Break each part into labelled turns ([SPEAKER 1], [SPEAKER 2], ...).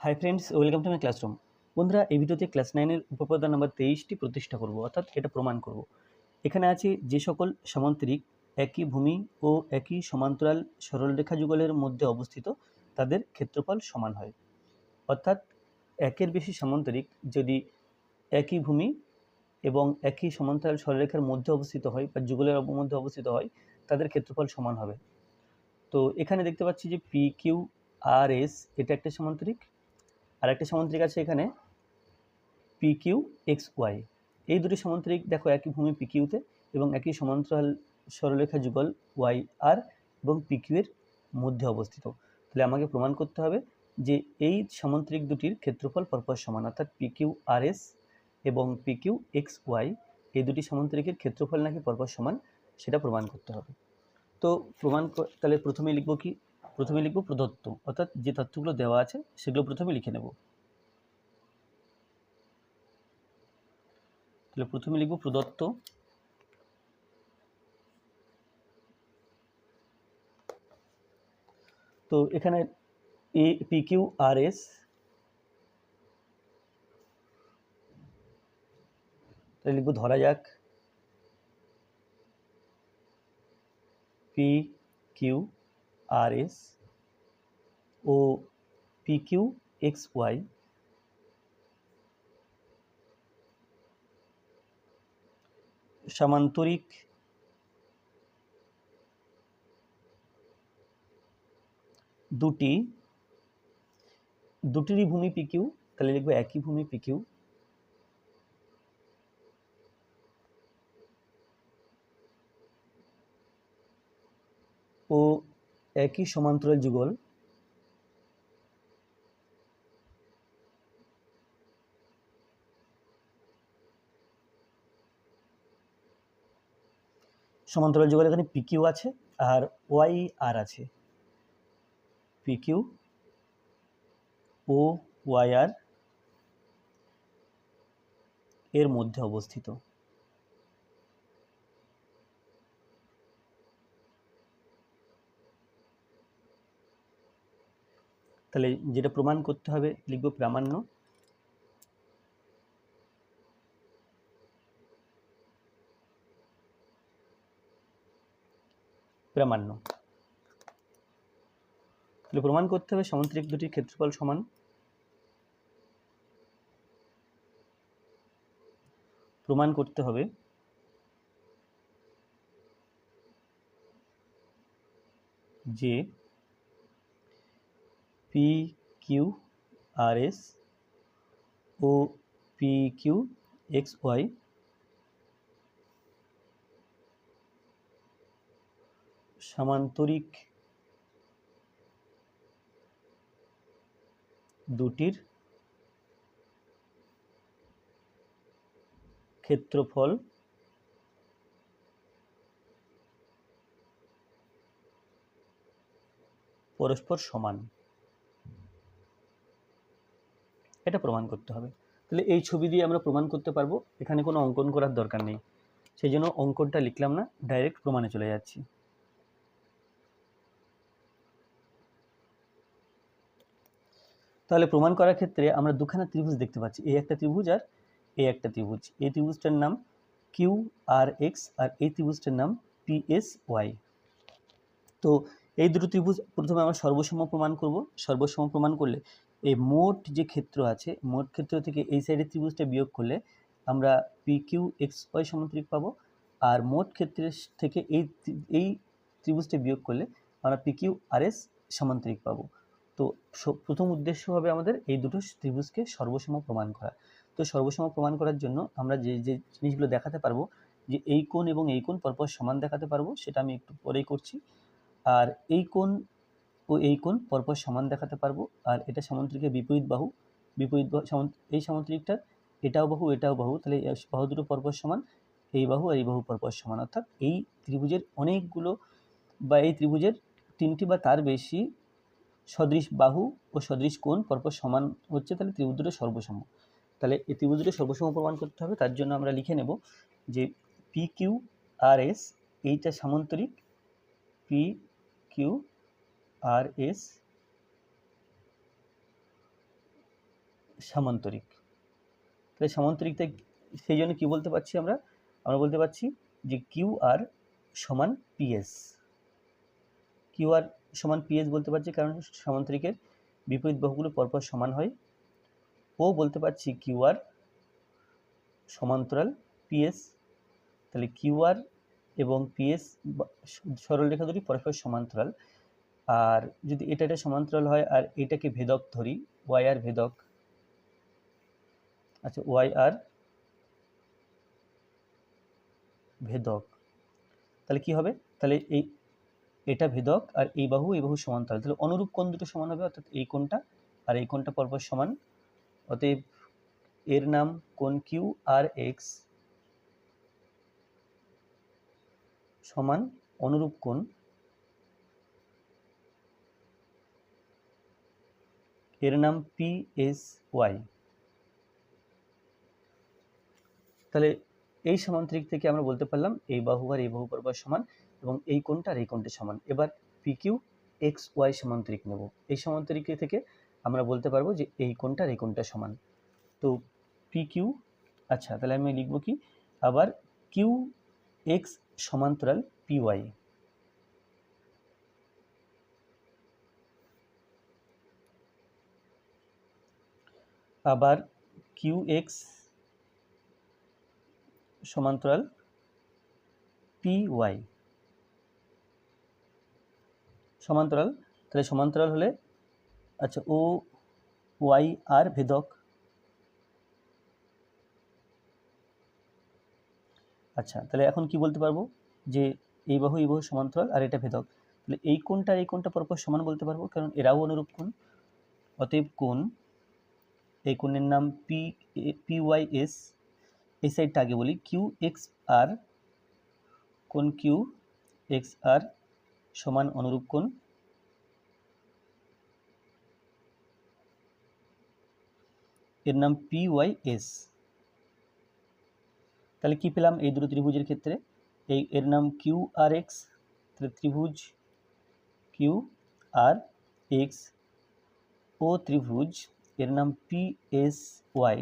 [SPEAKER 1] Hi friends welcome to my classroom বন্ধুরা, এই ভিডিওতে ক্লাস নাইনের উপপাদ্য নাম্বার তেইশটি প্রতিষ্ঠা করব, অর্থাৎ এটা প্রমাণ করব। এখানে আছে যে সকল সামান্তরিক একই ভূমি ও একই সমান্তরাল সরলরেখা যুগলের মধ্যে অবস্থিত, তাদের ক্ষেত্রফল সমান হয়। অর্থাৎ একের বেশি সামান্তরিক যদি একই ভূমি এবং একই সমান্তরাল সরলরেখার মধ্যে অবস্থিত হয় বা যুগলের মধ্যে অবস্থিত হয়, তাদের ক্ষেত্রফল সমান হবে। তো এখানে দেখতে পাচ্ছি যে পি কিউ আর এস এটা একটা সমান্তরিক আর একটা সমান্তরিক আছে এখানে পি কিউ এক্স ওয়াই এই দুটি সমান্তরিক দেখো, একই ভূমি পি কিউতে এবং একই সমান্তরাল সরলরেখা যুগল ওয়াই আর এবং পি কিউ এর মধ্যে অবস্থিত। তাহলে আমাকে প্রমাণ করতে হবে যে এই সামান্তরিক দুটির ক্ষেত্রফল পরপর সমান, অর্থাৎ পি কিউ আর এস এবং পি কিউ এক্স ওয়াই এই দুটি সামান্তরিকের ক্ষেত্রফল নাকি পরপর সমান, সেটা প্রমাণ করতে হবে। তো প্রমাণ তাহলে প্রথমে লিখব কি? প্রথমে লিখব প্রদত্ত, অর্থাৎ যে তথ্যগুলো দেওয়া আছে সেগুলো প্রথমে লিখে নেব। তাহলে প্রথমে লিখব প্রদত্ত। তো এখানে এ পি কিউ আর এস তাহলে লিখব ধরা যাক। পি কিউ আর এস ও পি কিউ এক্স ওয়াই সামান্তরিক দুটি, দুটিরই ভূমি পি কিউ তাহলে লিখব একই ভূমি পি কিউ ও একই সমান্তরাল যুগল। সমান্তরাল যুগল এখানে পি কিউ আছে আর ওয়াই আর আছে। পি কিউ ও ওয়াই আর এর মধ্যে অবস্থিত। তাহলে যেটা প্রমাণ করতে হবে, লিখব প্রামাণ্য। প্রামাণ্য। তাহলে প্রমাণ করতে হবে সামান্তরিক দুটির ক্ষেত্রফল সমান। প্রমাণ করতে হবে। যে পি কিউ আর এস ও পি কিউ এক্স ওয়াই সামান্তরিক দুটির ক্ষেত্রফল পরস্পর সমান। এটা প্রমাণ করতে হবে। তাহলে এই ছবি দিয়ে আমরা প্রমাণ করতে পারব, এখানে কোনো অঙ্কন করার দরকার নেই। সেই জন্য অঙ্কনটা লিখলাম না, ডাইরেক্ট প্রমাণে চলে যাচ্ছি। তাহলে প্রমাণ করার ক্ষেত্রে আমরা দুখানা ত্রিভুজ দেখতে পাচ্ছি এই একটা ত্রিভুজ আর এই একটা ত্রিভুজ। এই ত্রিভুজটার নাম কিউ আর এক্স আর এই ত্রিভুজটার নাম পি এস ওয়াই। তো এই দুটো ত্রিভুজ প্রথমে আমরা সর্বসম প্রমাণ করব। সর্বসম প্রমাণ করলে এই মোট যে ক্ষেত্র আছে, মোট ক্ষেত্র থেকে এই সাইডের ত্রিভুজটা বিয়োগ করলে আমরা পি কিউ এক্স ওয়াই সমান্তরিক পাবো। আর মোট ক্ষেত্রের থেকে এই এই ত্রিভুজটা বিয়োগ করলে আমরা পি কিউ আর এস সমান্তরিক পাবো। তো প্রথম উদ্দেশ্য হবে আমাদের এই দুটো ত্রিভুজকে সর্বসম প্রমাণ করা। তো সর্বসম প্রমাণ করার জন্য আমরা যে যে জিনিসগুলো দেখাতে পারব, যে এই কোণ এবং এই কোণ পরপর সমান দেখাতে পারব, সেটা আমি একটু পরেই করছি। আর এই কোণ ও এই কোণ পরপর সমান দেখাতে পারব। আর এটা সামান্তরিকের বিপরীত বাহু। বিপরীত এই সামান্তরিকটার এটাও বাহু এটাও বাহু। তাহলে বাহু দুটো পরপর সমান, এই বাহু আর এই বাহু পরপর সমান। অর্থাৎ এই ত্রিভুজের অনেকগুলো বা এই ত্রিভুজের তিনটি বা তার বেশি সদৃশ বাহু ও সদৃশ কোণ পরপর সমান হচ্ছে তাহলে ত্রিভুজ দুটো সর্বসম। তাহলে এই ত্রিভুজ দুটো সর্বসম প্রমাণ করতে হবে। তার জন্য আমরা লিখে নেব যে পি কিউ আর এস এইটা সামান্তরিক পি কিউ আর এস সামান্তরিক। তাহলে সামান্তরিকটা সেই জন্য কী বলতে পারছি আমরা? আমরা বলতে পারছি যে কিউ আর সমান পিএস কিউ আর সমান পিএস বলতে পারছি কারণ সামান্তরিকের বিপরীত বাহুগুলো পরপর সমান হয়। ও বলতে পারছি কিউ আর সমান্তরাল পিএস তাহলে কিউ আর এবং পিএস সরলরেখা দুটি পরস্পর সমান্তরাল। আর যদি এটা এটা সমান্তরাল হয়, আর এটাকে ভেদক ধরি ওয়াই আর ভেদক আচ্ছা ওয়াই আর ভেদক, তাহলে কি হবে? তাহলে এই, এটা ভেদক আর এই বাহু এই বাহু সমান্তরাল। তাহলে অনুরূপ কোণ দুটো সমান হবে, অর্থাৎ এই কোণটা আর এই কোণটা পরপর সমান। অতএব এর নাম কোণ কিউ আর এক্স সমান অনুরূপ কোণ। এর নাম পি এস ওয়াই তাহলে এই সমান্তরিক থেকে আমরা বলতে পারলাম এই বাহু আর এই বাহু পরপর সমান এবং এই কোণটা আর এই কোণটা সমান। এবার পি কিউ এক্স ওয়াই সমান্তরিক নেব। এই সমান্তরিক থেকে আমরা বলতে পারব যে এই কোণটা আর এই কোণটা সমান। তো পি কিউ আচ্ছা তাহলে আমি লিখব কি? আবার কিউ এক্স সমান্তরাল পি আবার কিউ এক্স সমান্তরাল পি ওয়াই। সমান্তরাল, তাহলে সমান্তরাল হলে আচ্ছা ও ওয়াই আর ভেদক। আচ্ছা তাহলে এখন কি বলতে পারব? যে এই বাহু এই বাহু সমান্তরাল আর এটা ভেদক। তাহলে এই আর এই কোণটা পরপর সমান বলতে পারব, কারণ এরাও অনুরূপ কোণ। অতএব কোণ এই কোণের নাম পি পি ওয়াই এস এই সাইডটা আগে বলি কিউ এক্স আর কোন কিউ এক্স আর সমান অনুরূপ কোণ। এর নাম পি ওয়াই এস তাহলে কি পেলাম এই দুটো ত্রিভুজের ক্ষেত্রে? এই এর নাম কিউ আর এক্স তাহলে ত্রিভুজ কিউ আর এক্স ও ত্রিভুজ এর নাম পি এস ওয়াই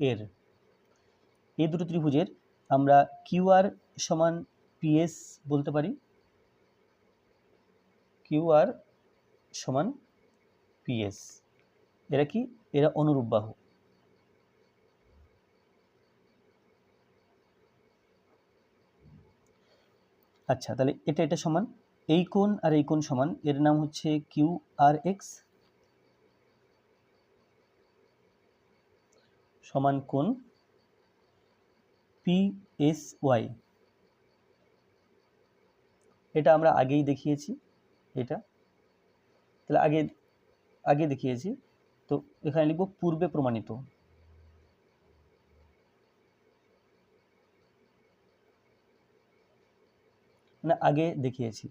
[SPEAKER 1] এর। এই দুটো ত্রিভুজের আমরা কিউ আর সমান পিএস বলতে পারি। কিউ আর সমান পিএস এরা কি? এরা অনুরূপ বাহু। আচ্ছা তাহলে এটা এটা সমান এই কোণ আর এই কোণ সমান। এর নাম হচ্ছে কিউ আর এক্স সমান কোণ পি এস ওয়াই। এটা আমরা আগেই দেখিয়েছি, এটা। তাহলে আগে আগে দেখিয়েছি। তো এখানে লিখব পূর্বে প্রমাণিত। মানে আগে দেখিয়েছি।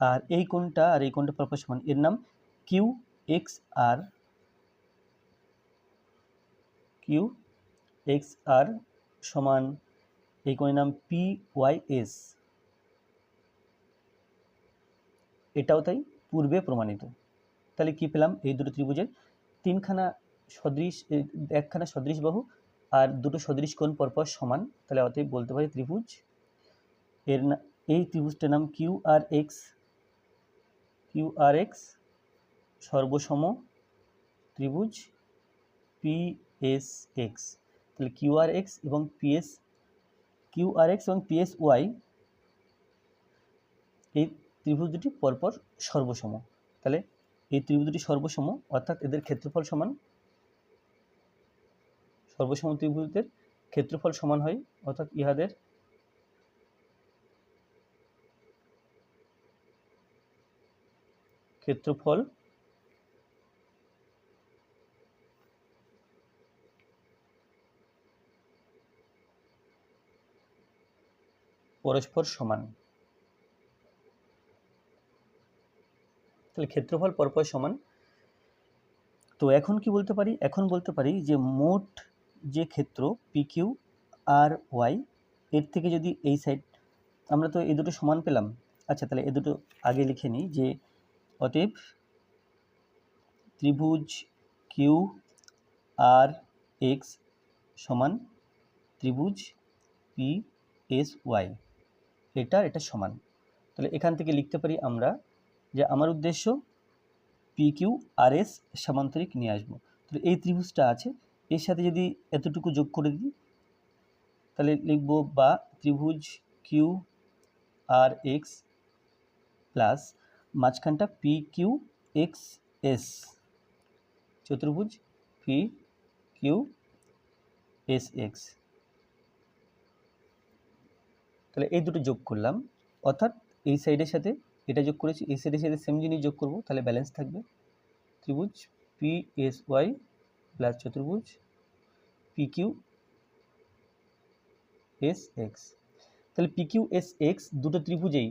[SPEAKER 1] আর এই কোণটা আর এই কোণটা পরপর সমান। এর নাম Q X R, Q X R সমান এই কোণের নাম পি ওয়াই এস। এটাও তাই পূর্বে প্রমাণিত। তাহলে কি পেলাম? এই দুটো ত্রিভুজের তিনখানা সদৃশ একখানা সদৃশ বাহু আর দুটো সদৃশ কোণ পরপর সমান। তাহলে অতএব বলতে পারি ত্রিভুজ। এর এই ত্রিভুজটার নাম Q R X Q R X সর্বসম ত্রিভুজ পি এস এক্স তাহলে কিউ আর এক্স এবং পিএস কিউ আর এক্স এবং পিএস ওয়াই এই ত্রিভুজ দুটি পরপর সর্বসম। তাহলে এই ত্রিভুজ দুটি সর্বসম, অর্থাৎ এদের ক্ষেত্রফল সমান, সর্বসম ত্রিভুজের ক্ষেত্রফল সমান হয়, অর্থাৎ ইহাদের ক্ষেত্রফল পরস্পর সমান। তাহলে ক্ষেত্রফল পরপর সমান। তো এখন কি বলতে পারি? এখন বলতে পারি যে মোট যে ক্ষেত্র পি কিউ আর ওয়াই এর থেকে যদি এই সাইড আমরা তো এই দুটো সমান পেলাম। আচ্ছা তাহলে এ দুটো আগে লিখে নিই যে অতএব ত্রিভুজ কিউ আর এক্স সমান ত্রিভুজ পি এস ওয়াই এটা এটা সমান। তাহলে এখান থেকে লিখতে পারি আমরা যে আমার উদ্দেশ্য পি কিউ আর এস সামান্তরিক নিয়ে আসব। তাহলে এই ত্রিভুজটা আছে। এর সাথে যদি এতটুকু যোগ করে দিই, তাহলে লিখব বা ত্রিভুজ কিউ আর এক্স প্লাস মাঝখানটা পি কিউ এক্স এস চতুর্ভুজ পি কিউ এস এক্স তাহলে এই দুটো যোগ করলাম, অর্থাৎ এই সাইডের সাথে এটা যোগ করেছি, এই সাইডের সাথে সেম জিনিস যোগ করব, তাহলে ব্যালেন্স থাকবে ত্রিভুজ পি এস ওয়াই প্লাস চতুর্ভুজ পি কিউ এস এক্স তাহলে পি কিউ এস এক্স দুটো ত্রিভুজেই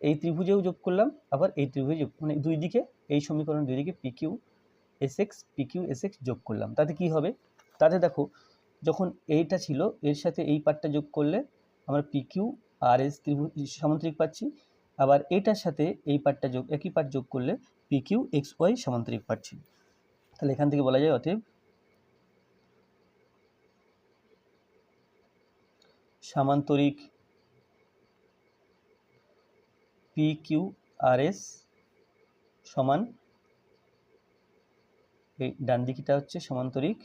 [SPEAKER 1] এই ত্রিভুজেও যোগ করলাম, আবার এই ত্রিভুজে যোগ মানে দুই দিকে, এই সমীকরণ দুই দিকে P Q S X P Q S X যোগ করলাম। তাতে কি হবে? তাতে দেখো, যখন এইটা ছিল, এর সাথে এই পার্টটা যোগ করলে আমরা পি কিউ আর এস ত্রিভুজ, সামান্তরিক পাচ্ছি। আবার এটার সাথে এই পার্টটা যোগ, একই পার্ট যোগ করলে পি কিউ এক্স ওয়াই সামান্তরিক পাচ্ছি তাহলে এখান থেকে বলা যায় অতএব সামান্তরিক পি কিউ আর এস সমান, এই ডান দিকটা হচ্ছে সমান্তরিক।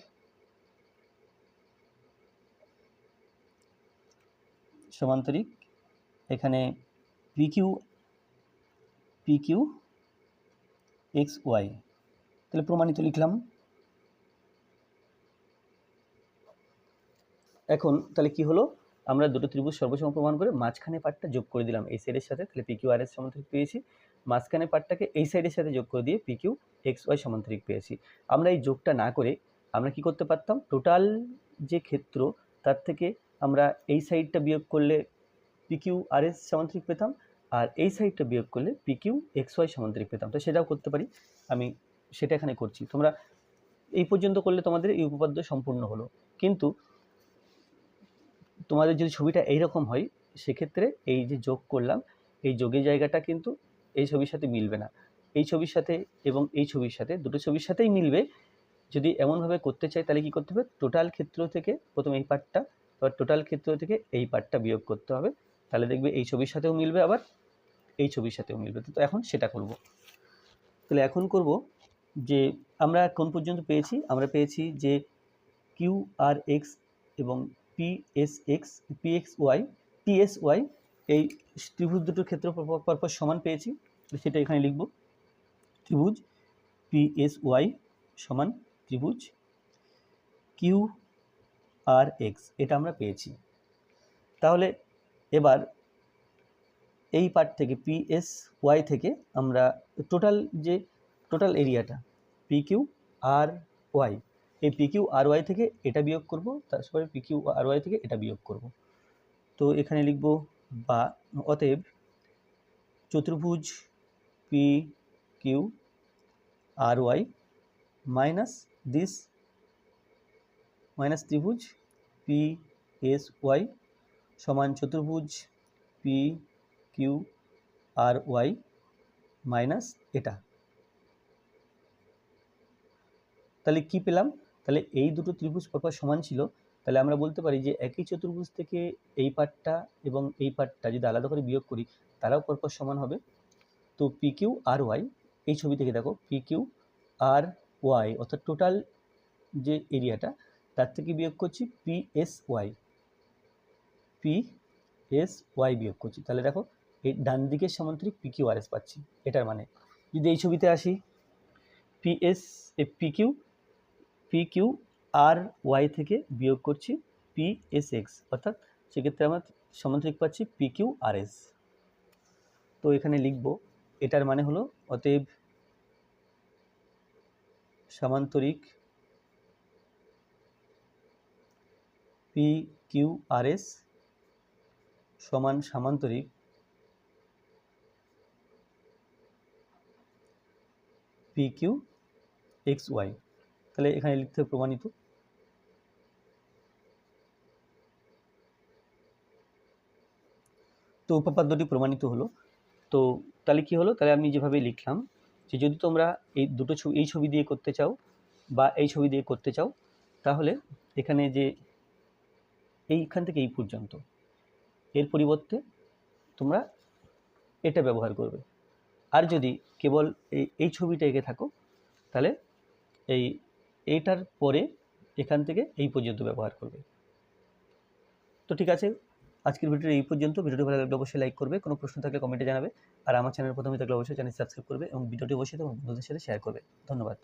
[SPEAKER 1] সমান্তরিক, এখানে P Q P Q X Y তাহলে প্রমাণিত লিখলাম। এখন তাহলে কি হলো? আমরা দুটো ত্রিভুজ সর্বসম প্রমাণ করে মাঝখানে পার্টটা যোগ করে দিলাম এই সাইডের সাথে, তাহলে পি কিউ আর এস সমান্তরিক পেয়েছি। মাঝখানে পার্টটাকে এই সাইডের সাথে যোগ করে দিয়ে পি কিউ এক্স ওয়াই সমান্তরিক পেয়েছি। আমরা এই যোগটা না করে আমরা কি করতে পারতাম? টোটাল যে ক্ষেত্র, তার থেকে আমরা এই সাইডটা বিয়োগ করলে পি কিউ আর এস সমান্তরিক পেতাম আর এই সাইডটা বিয়োগ করলে পিকিউ এক্স ওয়াই সমান্তরিক পেতাম। তো সেটাও করতে পারি। আমি সেটা এখানে করছি। তোমরা এই পর্যন্ত করলে তোমাদের এই উপপাদ্য সম্পূর্ণ হলো। কিন্তু তোমাদের যদি ছবিটা এইরকম হয়, সেক্ষেত্রে এই যে যোগ করলাম, এই যোগের জায়গাটা কিন্তু এই ছবির সাথে মিলবে না। এই ছবির সাথে এবং এই ছবির সাথে দুটো ছবির সাথেই মিলবে। যদি এমনভাবে করতে চাই, তাহলে কি করতে হবে? টোটাল ক্ষেত্র থেকে প্রথম এই পার্টটা, এবার টোটাল ক্ষেত্র থেকে এই পার্টটা বিয়োগ করতে হবে। তাহলে দেখবে এই ছবির সাথেও মিলবে আবার, এই ছবির সাথেও মিলবে। তো এখন সেটা করব। তাহলে এখন করব যে আমরা কোন পর্যন্ত পেয়েছি? আমরা পেয়েছি যে কিউ আর এক্স এবং P S X P X Y T S Y এই ত্রিভুজ দুটোর ক্ষেত্র পরপর সমান পেয়েছি। সেটা এখানে লিখব। ত্রিভুজ পি এস ওয়াই সমান ত্রিভুজ কিউ আর এক্স এটা আমরা পেয়েছি। তাহলে এবার এই পার্ট থেকে পি এস ওয়াই থেকে আমরা টোটাল যে টোটাল এরিয়াটা পি কিউ আর ওয়াই এই পি কিউ আর ওয়াই থেকে এটা বিয়োগ করব তারপরে পি কিউ আর ওয়াই থেকে এটা বিয়োগ করব। তো এখানে লিখব বা, অতএব চতুর্ভুজ P Q R Y minus this minus ত্রিভুজ পি এস ওয়াই সমান চতুর্ভুজ P Q R Y minus এটা। তাহলে কি পেলাম? তাহলে এই দুটো ত্রিভুজ পরপর সমান ছিল? তাহলে আমরা বলতে পারি যে একই চতুর্ভুজ থেকে এই পার্টটা এবং এই পার্টটা যদি আলাদা করে বিয়োগ করি, তারাও পরপর সমান হবে। তো পি কিউ আর ওয়াই এই ছবি থেকে দেখো পি কিউ আর ওয়াই অর্থাৎ টোটাল যে এরিয়াটা তার থেকে বিয়োগ করছি P S Y P S Y বিয়োগ করছি। তাহলে দেখো, এই ডান দিকের সমান্তরিক পি কিউ আর এস পাচ্ছি, এটার মানে। যদি এই ছবিতে আসি P S P Q P Q R Y থেকে বিয়োগ করছি পি এস এক্স অর্থাৎ সেক্ষেত্রে আমরা সমান্তরিক পাচ্ছি পি কিউ আর এস তো এখানে লিখব, এটার মানে হলো অতএব সমান্তরিক পি কিউ আর এস সমান সামান্তরিক পি কিউ এক্স ওয়াই তাহলে এখানে লিখতে প্রমাণিত। তো উপপাদ্যটি প্রমাণিত হলো। তো তাহলে কি হলো? তাহলে আমি যেভাবে লিখলাম যে যদি তোমরা এই দুটো ছবি, এই ছবি দিয়ে করতে চাও বা এই ছবি দিয়ে করতে চাও, তাহলে এখানে যে এইখান থেকে এই পর্যন্ত। এর পরিবর্তে তোমরা এটা ব্যবহার করবে। আর যদি কেবল এই এই ছবিটা এঁকে থাকো, তাহলে এই এইটার পরে এখান থেকে এই পর্যন্ত ব্যবহার করবে। তো ঠিক আছে, আজকের ভিডিওটি এই পর্যন্ত। ভিডিওটি ভালো লাগলে অবশ্যই লাইক করবে, কোনো প্রশ্ন থাকলে কমেন্টে জানাবে। আর আমার চ্যানেল প্রথমে থাকলে অবশ্যই চ্যানেল সাবস্ক্রাইব করবে এবং ভিডিওটি অবশ্যই তোমার বন্ধুদের সাথে শেয়ার করবে। ধন্যবাদ।